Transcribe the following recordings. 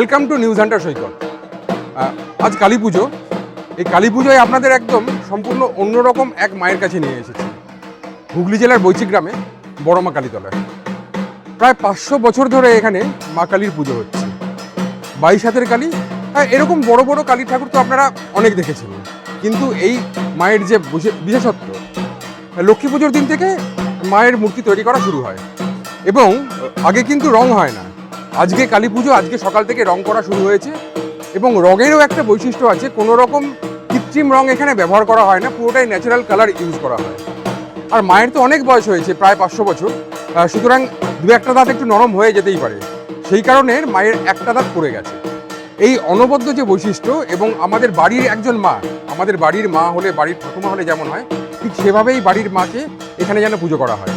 Welcome to news hunter Saikat আজ কালী পুজো। এই কালী পুজোয় আপনাদের একদম সম্পূর্ণ অন্যরকম এক মায়ের কাছে নিয়ে এসেছি। হুগলি জেলার বৈচিক গ্রামে, বড় মা কালীতলায়। প্রায় পাঁচশো বছর ধরে এখানে মা কালীর পুজো হচ্ছে। বাইশ হাতের কালী এরকম বড় বড় কালী ঠাকুর তো আপনারা অনেক দেখেছেন। কিন্তু এই মায়ের যে বিশে- বিশেষত্ব লক্ষ্মী পুজোর দিন থেকে মায়ের মূর্তি তৈরি করা শুরু হয়। এবং আগে কিন্তু রং হয় না। আজকে কালী পুজো, আজকে সকাল থেকে রং করা শুরু হয়েছে এবং রঙেরও একটা বৈশিষ্ট্য আছে, কোনো রকম কৃত্রিম রং এখানে ব্যবহার করা হয় না, পুরোটাই ন্যাচারাল কালার ইউজ করা হয়। আর মায়ের তো অনেক বয়স হয়েছে, প্রায় পাঁচশো বছর। সুতরাং দু একটা দাঁত একটু নরম হয়ে যেতেই পারে। সেই কারণে মায়ের একটা দাঁত পড়ে গেছে। এই অনবদ্য যে বৈশিষ্ট্য এবং আমাদের বাড়ির একজন মা, আমাদের বাড়ির মা হলে, বাড়ির ঠাকুমা হলে যেমন হয়, ঠিক সেভাবেই বাড়ির মাকে এখানে যেন পুজো করা হয়।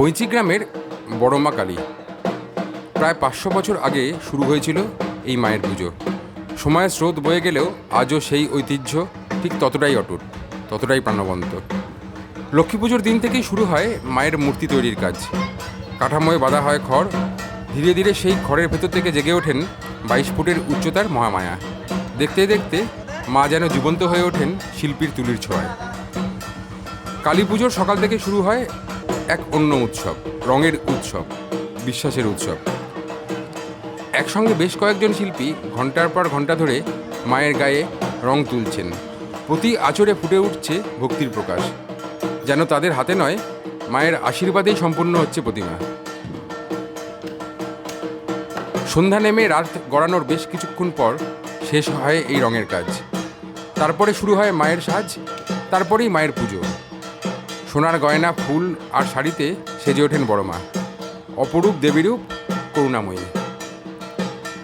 বৈচি গ্রামের বড় মা কালী। প্রায় পাঁচশো বছর আগে শুরু হয়েছিল এই মায়ের পুজো। সময়ের স্রোত বয়ে গেলেও আজও সেই ঐতিহ্য ঠিক ততটাই অটুট, ততটাই প্রাণবন্ত। লক্ষ্মী পুজোর দিন থেকেই শুরু হয় মায়ের মূর্তি তৈরির কাজ। কাঠামোয় বাঁধা হয় খড়, ধীরে ধীরে সেই খড়ের ভেতর থেকে জেগে ওঠেন বাইশ ফুটের উচ্চতার মহামায়া। দেখতে দেখতে মা যেন জীবন্ত হয়ে ওঠেন শিল্পীর তুলির ছোঁয়ায়। কালী পুজোর সকাল থেকে শুরু হয় এক অন্য উৎসব, রঙের উৎসব, বিশ্বাসের উৎসব। একসঙ্গে বেশ কয়েকজন শিল্পী ঘণ্টার পর ঘণ্টা ধরে মায়ের গায়ে রং তুলছেন। প্রতি আচরে ফুটে উঠছে ভক্তির প্রকাশ। যেন তাদের হাতে নয়, মায়ের আশীর্বাদেই সম্পূর্ণ হচ্ছে প্রতিমা। সন্ধ্যা নেমে রাত গড়ানোর বেশ কিছুক্ষণ পর শেষ হয় এই রঙের কাজ। তারপরে শুরু হয় মায়ের সাজ, তারপরেই মায়ের পুজো। সোনার গয়না, ফুল আর শাড়িতে সেজে ওঠেন বড় মা। অপরূপ দেবীরূপ করুণাময়ী।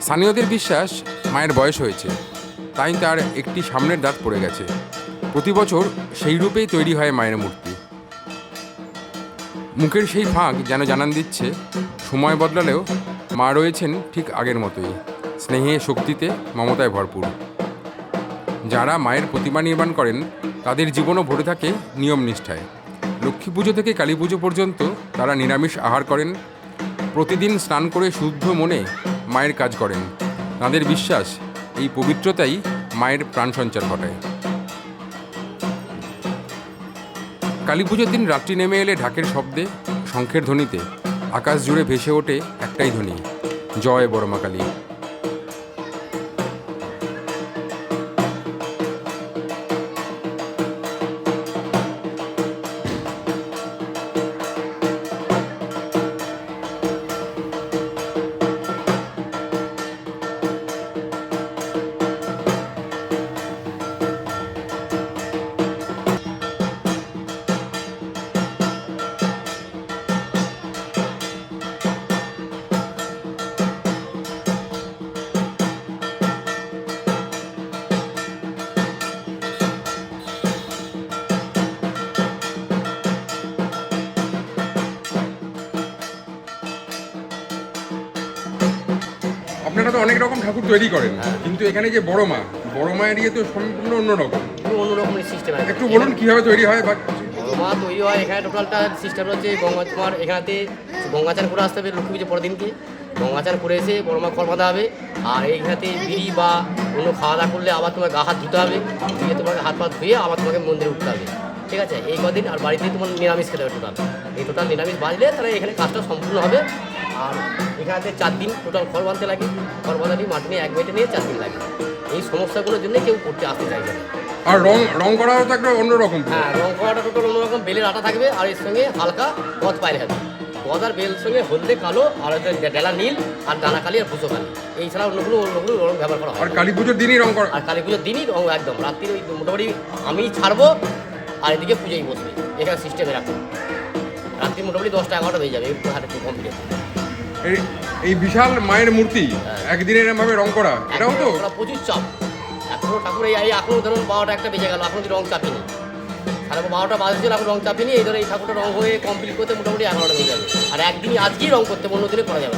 স্থানীয়দের বিশ্বাস মায়ের বয়স হয়েছে, তাই তার একটি সামনের দাঁত পড়ে গেছে। প্রতি বছর সেই রূপেই তৈরি হয় মায়ের মূর্তি। মুখের সেই ফাঁক যেন জানান দিচ্ছে, সময় বদলালেও মা রয়েছেন ঠিক আগের মতোই। স্নেহে, শক্তিতে, মমতায় ভরপুর। যারা মায়ের প্রতিমা নির্মাণ করেন, তাদের জীবনও ভরে থাকে নিয়ম নিষ্ঠায়। লক্ষ্মী পুজো থেকে কালী পুজো পর্যন্ত তারা নিরামিষ আহার করেন। প্রতিদিন স্নান করে শুদ্ধ মনে মায়ের কাজ করেন। তাদের বিশ্বাস, এই পবিত্রতাই মায়ের প্রাণ সঞ্চার ঘটায়। কালী পুজোর দিন রাত্রি নেমে এলে ঢাকের শব্দে, শঙ্খের ধ্বনিতে আকাশ জুড়ে ভেসে ওঠে একটাই ধ্বনি, জয় বড়মা কালী। অনেক রকম ঠাকুর তৈরি করেন কিন্তু এখানে যে বড় মা বড় মায়ের ইয়ে তো সম্পূর্ণ অন্যরকম একটু অন্যরকম সিস্টেম একটু বলুন কীভাবে তৈরি হয় বা মা তৈরি হয় এখানে টোটালটা সিস্টেম হচ্ছে গঙ্গা তোমার এখানেতে গঙ্গাচান করে আসতে হবে লক্ষ্মী পুজো পরের দিনকে। গঙ্গাচান করে এসে বড় মা খড় বাঁধা হবে আর এইখানেতে বিড়ি বা অন্য খাওয়া দাওয়া করলে আবার তোমার গা হাত ধুতে হবে ধুয়ে তোমাকে হাত পা ধুয়ে আবার তোমাকে মন্দিরে উঠতে হবে। ঠিক আছে? এই কদিন আর বাড়িতে তোমার নিরামিষ খেতে হবে টোটাল এই টোটাল নিরামিষ বাজলে তাহলে এখানে কাজটা সম্পূর্ণ হবে। আর এখানেতে চার দিন টোটাল খড় বাঁধতে লাগে। খড় বাঁধাটি মাটি নিয়ে এক বেটে নিয়ে চার দিন লাগে। এই সমস্যাগুলোর জন্য কেউ করতে আসতে চাইছে না। আর রং রং করাও তো একটা অন্যরকম হ্যাঁ রং করাটা টোটাল অন্যরকম বেলের আটা থাকবে আর এর সঙ্গে হালকা গদ পাইলে হবে। গদ আর বেল সঙ্গে হলদে কালো আর হচ্ছে ডেলা নীল আর ডানা কালি আর ভুসো কালি। এই ছাড়া অন্যগুলো অন্যগুলো রং ব্যবহার করা হয় আর কালী পুজোর দিনই রং করা আর কালী পুজোর দিনই রং একদম। রাত্রির ওই মোটামুটি আমি ছাড়বো আর এদিকে পুজোই বসবে। এখানে সিস্টেমে রাখুন রাত্রি মোটামুটি দশটা এগারোটা হয়ে যাবে একটু হাতে একটু কমপ্লিট এই এই বিশাল মায়ের মূর্তি একদিনে এরকম ভাবে রং করা এটাও তো? প্রচুর চাপ। এখনও ঠাকুর এই এখনও ধরুন বারোটা একটা বেজে গেল এখন যদি রং চাপিনি। তাহলে বারোটা বাজে ছিল এখন রং চাপিনি এই ধরে এই ঠাকুরটা রং হয়ে কমপ্লিট করতে মোটামুটি এগারোটা হয়ে যাবে আর একদিনই আজকেই রং করতে অন্য দিনে করা যাবে